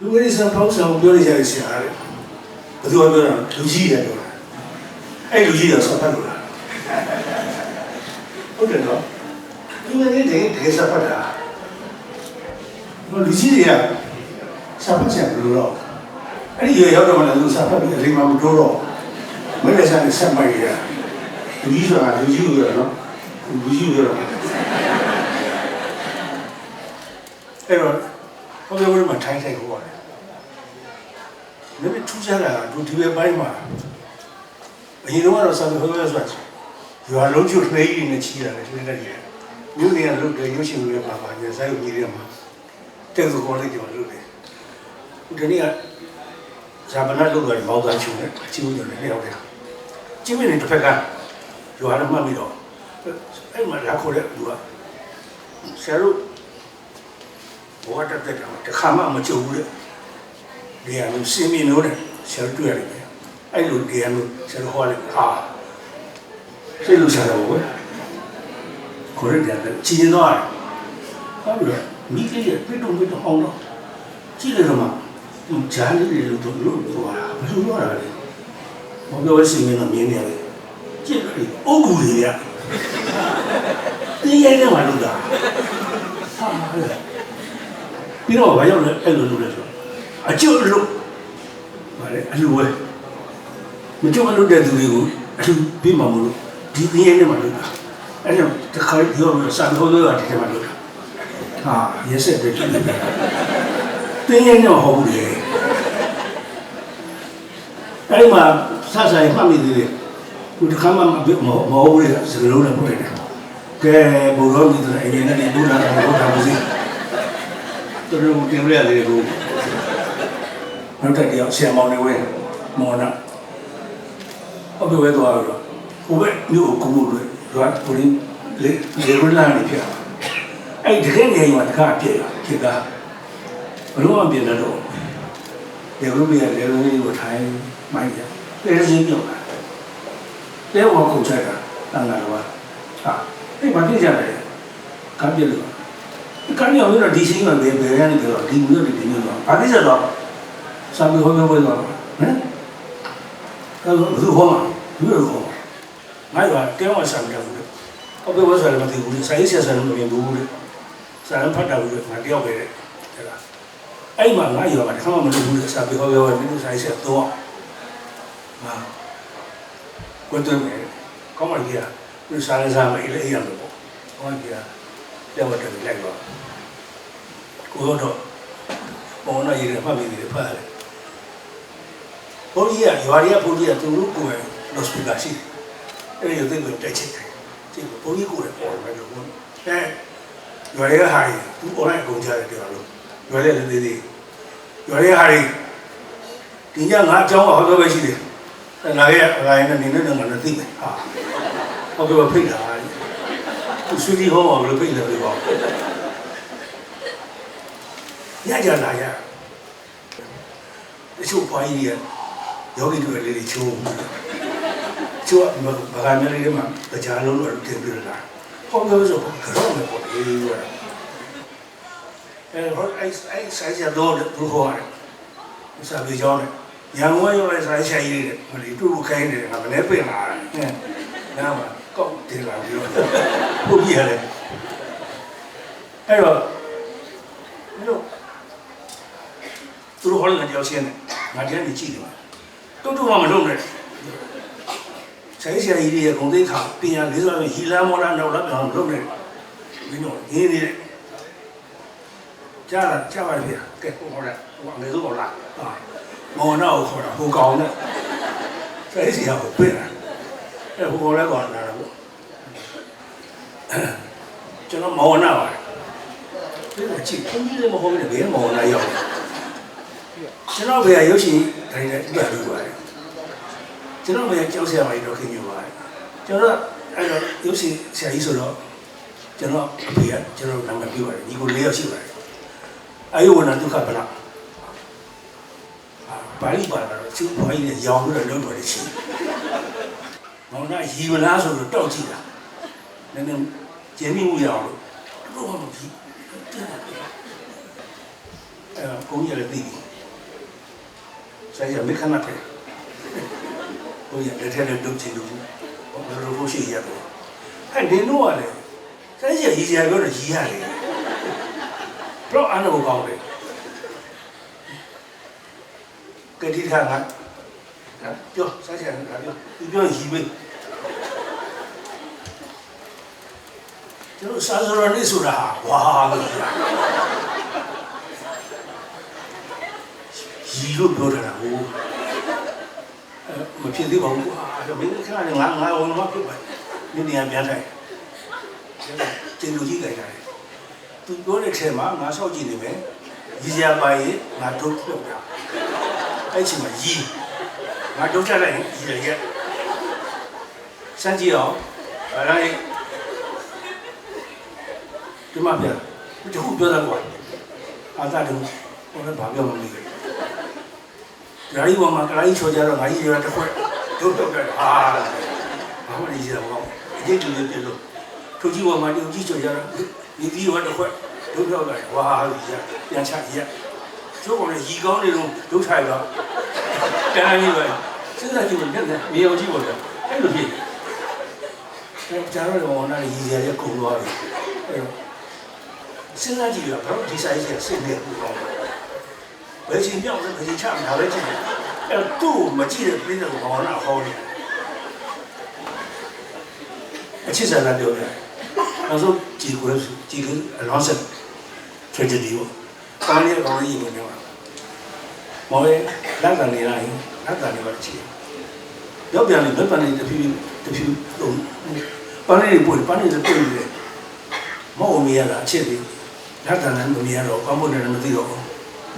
လူကြီးစံဖောက်ဆောင်ပြောနေကြရဆရာလေဘယ်သူကပြောတာလူကြီးတယ်ပြောတာအဲ့လူကြီးတော့ဆက်ဖတ်လို့လားဟုတ်တယ်နော်လူကြီးတွေတကယ်ဆက်ဖတ်တာလူကြီးတွေကဆက်ဖတ်ချင်ဘူးလို့အဲ့ဒီရရောက်တော့လည်းသူဆက်ဖတ်ပြီးအရင်မှမတိုးတော့မင်းလည်းဆက်ဆက်မိုက်ရလူကြီးဆိုတာလူကြီးကိုရနော်လူကြီးကိုရအဲ့တော့ ဘယ်လိုမှထိုင်းထိုင်ကိုရတယ်။ဒါပေမဲ့ထူးခြားတာကဒီဘက်ပိုင်းမှာအရင်တော့ဆောင်းဟောရဆိုရွာလုံးကျွတ်နှိမ့်ရင်းနဲ့ချီရတယ်ဒီနေ့တည်း။မြို့နေကလုတ်တယ်ရုပ်ရှင်တွေမှာပါနေဆိုင်ကြီးတွေမှာတဲ့ဆိုကောလေးတွေမှာလုတ်တယ်။ဒီနေ့ကဇာမနာလုတ်တယ်မောင်သားချုံနဲ့ချီဦးတယ်လည်းရောက်တယ်။ကျင်းမင်းတစ်ဖက်ကရွာလည်းမှတ်ပြီးတော့အဲ့မှာလာခေါ်တဲ့လူကဆရာတို့ ဘောတက်တဲ့ကောင်တခါမှမကြုံဘူးလေဒီကလူစင်းမြင်လို့တဲ့ဆရာတွေ့ရတယ်ပဲအဲ့လိုဒီကလူဆရာဟောတယ်ဟာစိတ်လူဆရာတော်ပဲခေါ်ရတယ်ချီတော့ဟုတ်ပြီမိကလေးပြတ်တော့ပြတ်တော့အောင်တော့ကြည့်လိုက်တော့မှသူဂျားလေးတွေလို့တော့လို့ပြောတာဘယ်လိုပြောတာလဲမပြောစင်းမြင်တော့မြင်နေရတယ်ကြည့်လိုက်အုတ်ကူတွေရတင်းရိုင်းနေမှလို့တာဟာဟုတ်တယ် ပြီးတော့ဘာရောက်လဲအဲ့လိုလုပ်လဲဆိုတော့အကျွတ်လို့ဗါလေအလူဝဲမကျွတ်မလုပ်တဲ့သူတွေကိုအလူပြီးမှမလို့ဒီပြင်းနဲ့မှလုပ်တာအဲ့တော့တခါပြောလို့စာလို့လို့ဒီထဲမှာလုပ်တာဟာရက်ဆက်တဲ့တူတယ်တင်းရင်တော့ဟုတ်ဘူးလေအဲ့မှာဆဆာရမှတ်မိသေးတယ်သူတခါမှမဟုတ်ဘူးလေစကလုံးနဲ့ပို့လိုက်တယ်ကဲဘုရောမိတဲ့အရင်နဲ့ဘုရားကဘုရားမစီ တော်တော်တင်ပြရလေကိုနောက်တစ်ယောက်ဆရာမောင်နေဝဲမော်နာအဘဝဲသွားတော့ဟိုဘက်မြို့ကိုကူလို့ရွာကိုရင်းလေလေရလာနေပြအဲ့ဒီကနေ့ညမှာတခါပြည့်ဖြစ်တာဘလို့မပြည့်တော့လေရုပ်ပြလေရုပ်ကြီးကိုထိုင်မိုင်းရလေစင်းပြောတာလေဝါခုချက်တာတန်လာတော့ဟာအဲ့ဘာဖြစ်ကြလဲကပြည့်လို့ ကံရောတော့ဒီချင်းကဘယ်ဘယ်ရနေကြတော့ဒီမျိုးတွေဒီမျိုးတော့ဘာဖြစ်တော့စာပေဟောပြောပွဲတော့ဟမ်အဲ့တော့ဘယ်သူဟောမှာဘယ်လိုဟောငါကတဲဝဆံတယ်ဘူးဟောပြောပွဲဆိုလည်းမသိဘူးစာရေးဆရာဆရာလည်းမမြင်ဘူးလေစာရန်ဖတ်တာဘူးငါတယောက်ပဲတဲ့အဲ့ဒါအဲ့မှာငါရောကတခါမှမလုပ်ဘူးစာပေဟောပြောပွဲမင်းစာရေးဆရာတော့ဟာကွတ်တယ်ကောင်းပါကြီးอ่ะဒီစာရေးစာမအေးလေအေးရလို့ပေါ့ကောင်းပါကြီး อ่ะပြောတယ်လိုက်ပါကိုတော့ဘောနာရည်မှတ်ပြီးတယ်ဖတ်တယ်ဘုန်းကြီးကရွာတွေကဘုန်းကြီးကသူတို့ကိုယ်လော့စပီကာရှိအဲ့ဒီတဲ့ကိုတက်ချစ်တယ်ဒီဘုန်းကြီးကိုယ်ပေါ်မယ်လို့အဲရွာတွေကဟာရီသူ online အကုန်ကြတယ်ပြောလို့ရွာတွေလည်းသေးသေးရွာတွေကဟာရီဒီညငါအကြောင်းဟောပြောပဲရှိတယ်ငါရဲ့ငါရဲ့နေနေငါလည်းသိတယ်ဟာဟောပြောဖိတ်တာ သူဆွေးကြီးဟောမှာဘယ်လိုဖိတ်လဲပြောညကြလာရတချို့ဘွားကြီးတွေကယောဂီတွေလေးတွေချိုးချိုးဘာကများလေးတွေမှာကြားလုံးတော့တင်ပြလာဟောပြောဆိုကတော့မပေါ်ဘူးရအဲဟောအဲ့အဲ့ဆိုင်ရတော့ဘူးဟောတယ်စာပေကြောင်းတယ်ရန်ကုန်ရောက်လိုက်ဆိုင်ရှာကြီးတွေမလီတူတူခိုင်းနေတယ်ငါမလဲပြင်လာတယ်နားမှာ ကောက်တင်လာပြီးတော့ပုတ်ပြရတယ်အဲ့တော့မင်းတို့သူတို့ဟောတဲ့ကြောက်ရှင်းတယ်ငါတည်းကနေကြည့်တယ်တူတူမှမလုပ်နဲ့ဆိုင်ရှာကြီးတွေရဲ့ဂုံသိက္ခာပညာလေးစားပြီးဟီလာမောလာနောက်လာပြောင်းလုပ်နေမင်းတို့ရင်းနေတယ်ကြားလာကြားပါလေကဲဟိုဟောတယ်ဟိုအမေစုဟောလာဟာမော်နာကိုခေါ်တာဟိုကောင်နဲ့ဆိုင်ရှာကိုပြတာအဲ့ဟိုလည်းကောင်းလာတော့ ကျွန်တော်မော်နာပါဒီကချစ်ခွန်ကြီးလည်းမဟုတ်ဘူးလေဘယ်မော်နာရောက်ကျွန်တော်ဘယ်ရုပ်ရှင်တိုင်းနဲ့တွေ့ပြီးပါတယ်ကျွန်တော်ဘယ်ကြောက်စရာမရှိတော့ခင်ဗျပါတယ်ကျွန်တော်အဲ့တော့ရုပ်ရှင်ဆရာကြီးဆိုတော့ကျွန်တော်အဖေကကျွန်တော်နာမည်ပြပါတယ်ညီကို၄ယောက်ရှိပါတယ်အာယုဝနာဒုက္ခဗလာပါဠိပါတော့သူ့ဘွားကြီးနဲ့ရောင်ပြီးတော့လုံးတော်တယ်ရှိတယ်မောင်နာရီမလားဆိုတော့တောက်ကြည့်တာ နည်းနည်းကျင်းမိမှုရအောင်လို့တော့မကြည့်အဲကိုကြီးလည်းသိတယ်ဆိုင်ရမေခဏပဲဘုရားလက်ထက်နဲ့ဒုတ်ချင်လို့ဘာလို့လို့ရှိရတယ်ဟဲ့ဒီတော့လေဆိုင်ရရည်ရပြောတော့ရည်ရတယ်ဘလို့အနဘောကောင်းတယ်ကတိခါငါပြောဆိုင်ရငါပြောဒီပြောရည်ပဲ ကျွန်တော်စာစရနေဆိုတာဝါလို့ရီလို့ပြောတာဟိုမဖြစ်သေးပါဘူးကွာမင်းခဏငါငါဝင်မဖြစ်ပါဘူးဒီနေရာပြန်ထိုင်ကျင်းလူကြီးကြိုင်တာသူပြောတဲ့ထဲမှာငါဆောက်ကြည့်နေမယ်ရီစရာပါရင်ငါတို့ပြုတ်တာအဲ့ချိန်မှာရီငါတို့ချလိုက်ရင်ရီရရဲ့စမ်းကြည့်အောင်ဗလာလေး ဒီမှာပြန်ဒီခုပြောတာကွာအာသာတို့ဟိုလည်းဘာပြောမှမသိဘူးဓာရီပေါ်မှာကလေးချော်ကြတော့ငါကြီးရတစ်ခွက်တို့တော့တယ်ဟာဘာမှနေကြတော့ဘောအကျိတ်တူလေးပြလို့သူကြီးပေါ်မှာတူကြီးချော်ကြတော့ဒီကြီးရတစ်ခွက်တို့တော့တယ်ဝါရပြန်ချရကျိုးပေါ်နဲ့ရီကောင်းနေလို့ဒုထိုင်တော့တန်းကြီးပဲစဉ်းစားကြည့်လို့မျက်နှာမြေအောင်ကြည့်ပေါ်တယ်အဲ့လိုဖြစ်တယ်ကျန်တော့ဘောနာရီရရဲ့ကုံသွားတယ်အဲ့တော့ စဉ်းစားကြည့်ရတော့ဒီဆိုင်ကြီးဆင်းနေဘူးကောင်းတယ်ဘယ်ချိန်ပြောင်းလဲဘယ်ချိန်ချမှာလဲကြည့်တယ်အဲ့တော့သူ့ကိုမကြည့်တဲ့ပြိတ္တကိုဘာနာဟောတယ်အချစ်စလာပြောတယ်နောက်ဆုံးကြည်ကိုကြည်ကအလောင်းဆက် tragedy ကိုကားလေးကောင်းလေးဝင်နေပါမော်ရဲ့လက်ကန်နေလိုက်လက်ကန်နေပါချီရောက်ပြန်ပြီဘယ်ပန်းနေတဖြည်းတဖြည်းလုံးပန်းလေးပို့ပန်းလေးပို့နေတယ်မော်မီရတာအချစ်လေး လက်ကန်လည်းမမြင်တော့ပန်းဖို့လည်းမသိတော့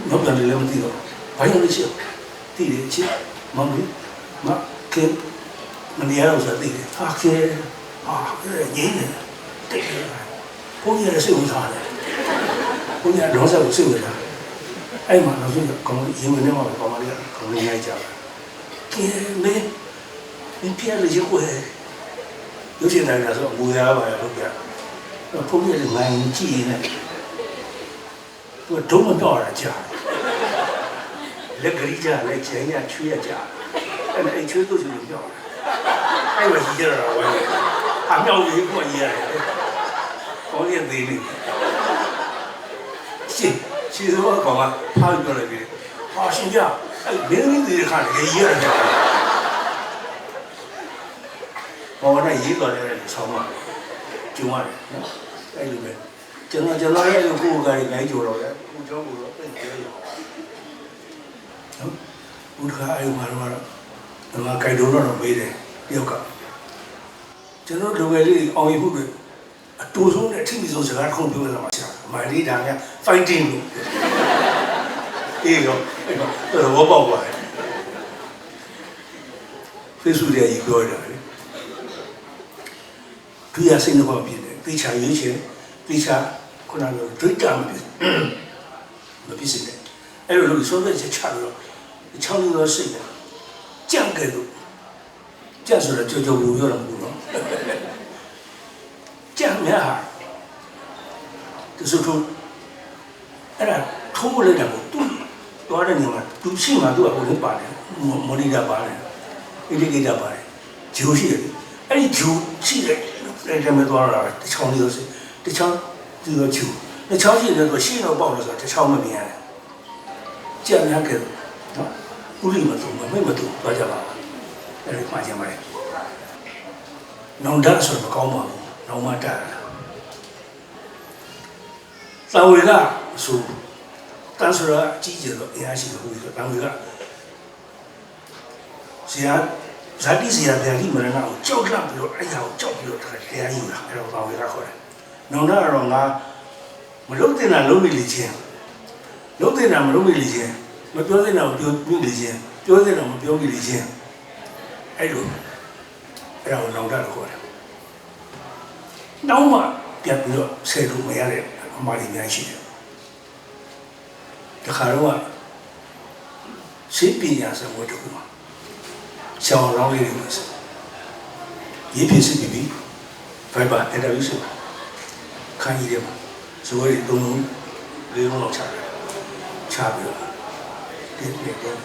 နောက်ပြန်လည်းမသိတော့ဘာလို့လဲချစ်တည်တယ်ချစ်မောင်လေးမကဲမမြင်တော့ဆိုတည်တယ်ဟာကဲဟာငင်းနေတိတ်တယ်ဘုန်းကြီးလည်းစိတ်ဝင်စားတယ်ဘုန်းကြီးကတော့ဆက်ကိုစိတ်ဝင်စားအဲ့မှာနောက်ဆုံးကောင်းရင်ဝင်နေမှာကောင်းပါလေကောင်းနေနိုင်ကြပါကဲမင်းမင်းပြရလေကိုယ်ရုပ်ရှင်တိုင်းလာဆိုငူရပါရလို့ပြဘုန်းကြီးလည်းငိုင်းကြည့်နေ သူဒုံမတော့တာကြာလက်ကလေးကြာလက်ချင်ရချွေးရကြာအဲ့ဒါအဲ့ချွေးသူ့စီလို့ပြောတာအဲ့မှာကြီးရတာဝိုင်းအမြောက်ကြီးကိုကြီးရတယ်ကောင်းရသေးတယ်ရှင်းရှင်းတော့ကောင်ကဖားပြောလိုက်ပြီဟာရှင်ကြအဲ့မင်းမင်းဒီခါကြီးရတယ်ဘောနဲ့ရေးတော်တယ်ဆောင်းမှာကျုံရတယ်နော်အဲ့လိုပဲကျွန်တော်ကျွန်တော်ရဲ့ကိုယ်ကလည်းနိုင်ကြတော့တယ် ကိုကျောင်းကိုတော့ပြင်ပြောရအောင်နော်ဘုရားအယုမှာတော့တော့ငါကြိုက်တော့တော့မေးတယ်တယောက်ကကျွန်တော်လူငယ်လေးအောင်ရမှုတွေအတူဆုံးနဲ့အထင်ဆုံးစကားခုံပြောရမှာချာအမိုင်လေးဒါက fighting လို့အေးတော့အဲ့တော့ဘောပေါက်ပါတယ် Facebook ရဲ့ကြီးပြောရတယ်လေသူရစိတ်နှပါဖြစ်တယ်တေချာရွေးချယ်တေချာခုနကဒိတ်တာမဖြစ် မဖြစ်စေနဲ့အဲ့လိုလို့ဆုံးဖြတ်ချက်ချပြီးတော့ချောင်းလို့စိတ်နဲ့ကြံ့ကြလို့ကြံ့ဆိုတော့ကြောကြောဘူးပြောတော့ဘူးနော်ကြံ့များဟာသူဆိုတော့အဲ့ဒါထိုးလိုက်တာကိုသူသွားတဲ့နေရာမှာသူရှိမှသူကဟိုလေးပါတယ်မော်နီတာပါတယ်အင်ဒီကေတာပါတယ်ဂျိုးရှိတယ်အဲ့ဒီဂျိုးရှိတယ်အဲ့ဒါမဲ့သွားတာတချောင်းလေးလို့တချောင်းဒီလိုဂျိုး တချောင်းရှိတယ်ဆိုရှင်းတော့ပေါက်လို့ဆိုတချောင်းမမြင်ရတယ်ကြံ့များခဲ့နော်ဥလိမတုံမမိမတုံသွားကြပါအဲ့ဒီမှာကြမ်းပါတယ်နောင်တဆိုတော့မကောင်းပါဘူးနောင်မတတ်တာသာဝေကဆိုတန်းဆိုတော့အကြီးကျယ်တော့အင်အားရှိတယ်ဟိုဆိုတန်းဝေကဆရာဇာတိဆရာဗျာတိမရဏကိုကြောက်လန့်ပြီးတော့အဲ့ဒါကိုကြောက်ပြီးတော့တရားယူတာအဲ့တော့သာဝေကခေါ်တယ်နောင်တကတော့ငါ မလုံးတင်တာလုံးမိလေချင်းလုံးတင်တာမလုံးမိလေချင်းမပြောတင်တာကိုပြောမိလေချင်းပြောတင်တာမပြောမိလေချင်းအဲ့လိုအဲ့ဒါကိုနောင်တလို့ခေါ်တယ်နောက်မှပြန်ပြီးတော့ဆယ်လို့မရတဲ့အမှားတွေအများကြီးရှိတယ်တခါတော့စိတ်ပညာစံဝတ်တူမှာရှောင်းလောင်းလေးတွေမှာရေးဖြစ်စီပြီး Viber interview ဆိုခိုင်းရည်မှာ ဇိုးရီသုံးလုံးလေးလုံးလောက်ချတယ်ချပြီးတော့ဒီနေ့တော့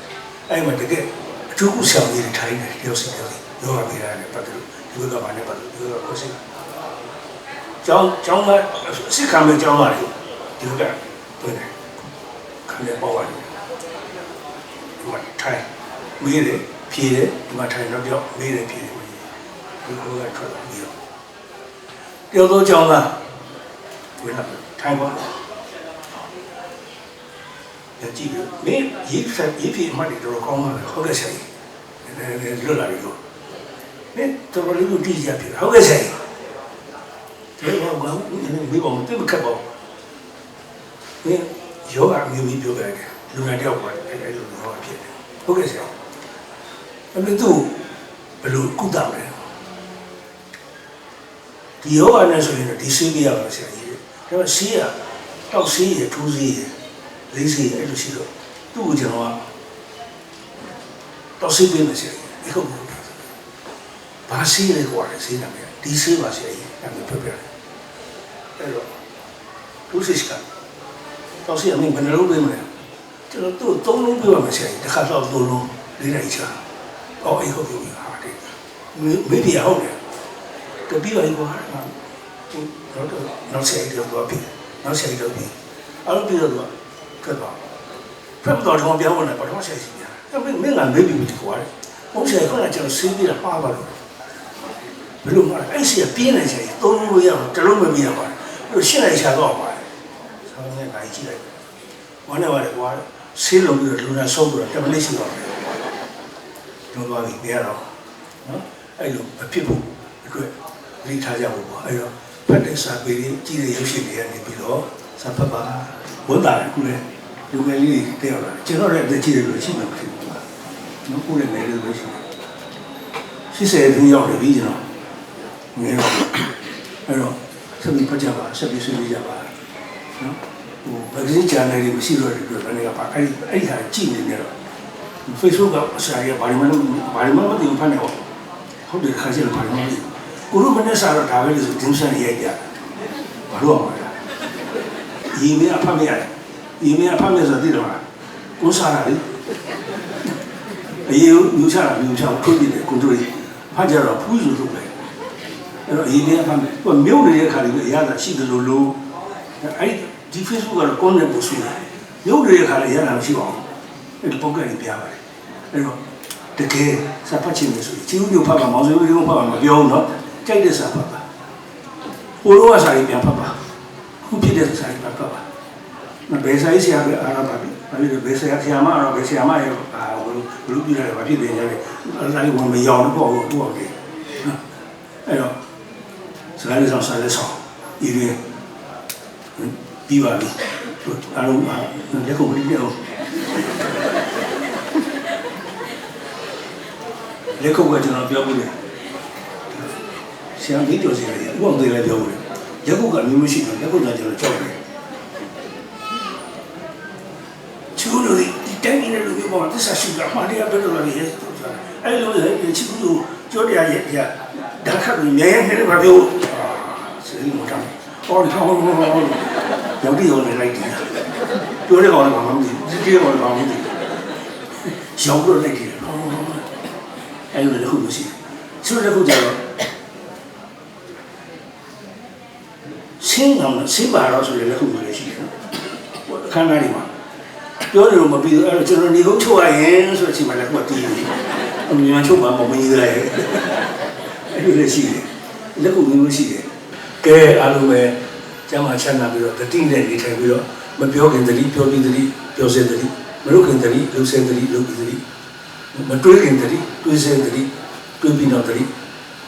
အဲ့မှာတကယ်အထူးကူဆောင်ရည်ထိုင်းတယ်တယောက်စီတယောက်စီယောဂပေးရတယ်ပတ်တယ်ဒီဘက်ကဘာနဲ့ပတ်တယ်ဒီဘက်ကကိုစိကျောင်းကျောင်းကစစ်ခံမဲ့ကျောင်းသားတွေဒီဘက်ကတွင်တယ်ခံရပေါ့ပါတယ်ဒီမှာထိုင်းမေးတယ်ဖြေတယ်ဒီမှာထိုင်းတော့ပြောမေးတယ်ဖြေတယ်ဒီဘက်ကထွက်လာပြီးတော့တယောက်သောကျောင်းသား ဝင်လာထိုင်းပါရကြည့်ပြီးမင်းရေးဖက်ရေးဖြစ်မှတ်တယ်တော်တော်ကောင်းပါလေဟုတ်ကဲ့ဆရာကြီးလွတ်လာပြီလို့မင်းတော်တော်လေးကိုကြည့်ရပြီဟုတ်ကဲ့ဆရာကြီးဒီဘောကမေးပါမသိမခက်ပါဘူးမင်းယောဂမျိုးမျိုးပြောပြတယ်လူနာတယောက်ပါအဲ့အဲ့လိုယောဂဖြစ်တယ်ဟုတ်ကဲ့ဆရာအမေတို့ဘယ်လိုကုသမလဲဒီယောဂနဲ့ဆိုရင်ဒီဆေးပြရပါဆရာကြီး ဒါပေမဲ့ဆေးရတောက်ဆေးရထိုးဆေးရလေးဆေးရအဲ့လိုရှိတော့သူ့ကိုကျွန်တော်ကတောက်ဆေးပေးမယ်ဆရာကြီးဒီဟုတ်ဘူးဘာဆေးလဲကွာဆေးနာမည်ဒီဆေးပါဆရာကြီးအဲ့လိုပြပြတယ်အဲ့တော့သူစစ်ကတောက်ဆေးအမင်းဘယ်နှလုံးပေးမလဲကျွန်တော်သူ့သုံးလုံးပေးပါမယ်ဆရာကြီးတစ်ခါတော့သုံးလုံးလေးလိုက်ချာအော်အေးဟုတ်ပြီဟာတဲ့မေးပြဟုတ်တယ်တပီးပါကွာ နောက်တော့နောက်ဆက်ရတော့ပြီနောက်ဆက်ရတော့ပြီအဲ့လိုပြီးတော့ကတ်ပါဖက်တော့တော့ပြောင်းနေပါတော့ဆက်စီညာအဲ့မင်းမင်းကမေးပြီးပြီကွာဘုံဆက်ခဏကျွန်တော်ဆေးပြီးတာပါပါလို့ဘယ်လိုမှအဲ့စီကပြင်းနေချင်သုံးလို့ရအောင်တလုံးမပြီးရပါဘူးအဲ့ရှင်းလိုက်ချတော့ပါဆောင်းနေလိုက်ကြည့်လိုက်ဝမ်းနေပါတယ်ကွာဆေးလုံးပြီးတော့လူနာဆုံးပြီးတော့တမလေးရှိတော့တယ်တို့သွားပြီပြရတော့နော်အဲ့လိုမဖြစ်ဘူးအတွက်လိထားကြဖို့ပေါ့အဲ့တော့ ဖတ်တဲ့စာပေကြီးကြည့်တဲ့ရုပ်ရှင်တွေကနေပြီးတော့စာဖတ်ပါဝန်တာခုလေလူငယ်လေးတွေတယောက်လာကျွန်တော်လည်းအသက်ကြီးတယ်လို့ရှိမှမဖြစ်ဘူးနော်ကိုယ်လည်းငယ်လို့လို့ရှိတယ်ရှိစေသူရောက်တယ်ပြီးကျွန်တော်ငယ်တော့အဲ့တော့ဆက်ပြီးဖတ်ကြပါဆက်ပြီးဆွေးနွေးကြပါနော်ဟိုဗကင်းချန်နယ်တွေမရှိတော့တယ်ပြောတယ်ကပါအဲ့ဒီအဲ့ဒီဟာကြည့်နေကြတော့ Facebook ကအစာရဘာမှမဘာမှမသိဘူးဖတ်နေတော့ဟုတ်တယ်ခါကျတော့ဘာမှမသိဘူး ကိုတို့မနဲ့စားတော့ဒါပဲလို့ဆိုဒင်းဆန်ရိုက်ကြဘာလို့အောင်လဲဒီမင်းအဖတ်မရတယ်ဒီမင်းအဖတ်မရဆိုသိတော့ကိုစားတာလေအရင်မျိုးချတာမျိုးချထုတ်ပြတယ်ကိုတို့ဖတ်ကြတော့ဖူးစုလုပ်လိုက်အဲ့တော့အရင်ကအဖတ်မယ်ဟိုမြုပ်နေတဲ့ခါလေးအရသာရှိတယ်လို့လို့အဲ့ဒီ Facebook ကတော့ content ပို့ဆွေးတယ်မြုပ်နေတဲ့ခါလေးအရသာမရှိပါဘူးအဲ့ဒီပုံကလေးပြပါတယ်အဲ့တော့တကယ်စာဖတ်ချင်လို့ဆိုရင်ချင်းဦးမျိုးဖတ်ပါမောင်စုမျိုးဖတ်ပါမပြောဘူးเนาะ ကြိုက်တဲ့စာဖတ်ပါဟိုတော့စာရေးပြန်ဖတ်ပါခုဖြစ်တဲ့စာရေးဖတ်ပါမဘယ်စာရေးဆရာကအားရပါပြီဘာလို့လဲဘယ်ဆရာဆရာမအားဘယ်ဆရာမရဲ့အာဘလို့ဘလို့ပြရတယ်ဘာဖြစ်နေကြလဲအဲ့ဒါလေးဝင်မရောတော့ဘူးဟုတ်ကဲ့အဲ့တော့စကားလေးဆောင်စာလေးဆောင်ဒီရင်ပြီးပါပြီအားလုံးလက်ခုပ်ပြီးတော့လက်ခုပ်ကကျွန်တော်ပြောမှုတယ် ဆရာမင်းတော်စရာကြီးဥပအောင်သေးလည်းပြောမှုတယ်လက်ခုပ်ကမျိုးမရှိဘူးလက်ခုပ်ကကျွန်တော်ကြောက်တယ်ချိုးလို့ဒီတိုင်းနေလို့ပြောမှာသစ္စာရှိတာမှန်တရားပြောလို့လည်းရဲအဲ့လိုလေချိုးလို့ကြောတရားရဲ့ပြဒါခတ်ပြီးမြဲမြဲနဲ့မပြောစေမတမ်းဟောဒီဟောဟောဟောရောက်ပြီးရောက်နေလိုက်တယ်ပြောတဲ့ကောင်လည်းမမသိဒီတဲ့ကောင်လည်းမမသိရောက်တော့လိုက်တယ်ဟောအဲ့လိုလည်းခုမရှိဆိုတော့ခုကျတော့ ဆင်းအောင်ဆင်းပါတော့ဆိုရင်လည်းခုလည်းရှိတယ်ခန္ဓာတွေမှာပြောတယ်လို့မပြီးဘူးအဲ့တော့ကျွန်တော်နေကုန်ချုပ်ရရင်ဆိုတဲ့အချိန်မှာလည်းခုကတီးနေအမြင်ချုပ်မှာမမင်းသေးတယ်အဲ့လိုလည်းရှိတယ်လက်ခုမျိုးရှိတယ်ကဲအားလုံးပဲကျမ်းမာချမ်းသာပြီးတော့တတိနဲ့နေထိုင်ပြီးတော့မပြောခင်တတိပြောပြီးတတိပြောစေတတိမလုပ်ခင်တတိလုပ်စေတတိလုပ်ပြီးတတိမတွေးခင်တတိတွေးစေတတိတွေးပြီးတော့တတိ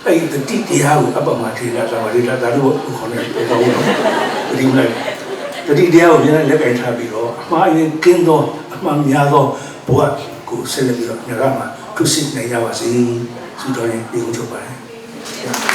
အဲ့ဒီတတိတရားကိုအပ္ပမထေရသာဝတိဒါတို့ခေါ်နေတော့တော့ဒီမလိုက်တတိတရားကိုပြန်လက်ကင်ထားပြီးတော့အမှားရင်ကင်းသောအမှန်များသောဘဝကိုဆက်လက်ပြီးတော့ညကမှာသူစစ်နိုင်ကြပါစေဆုတော်ရင်ဒီုံချုပ်ပါတယ်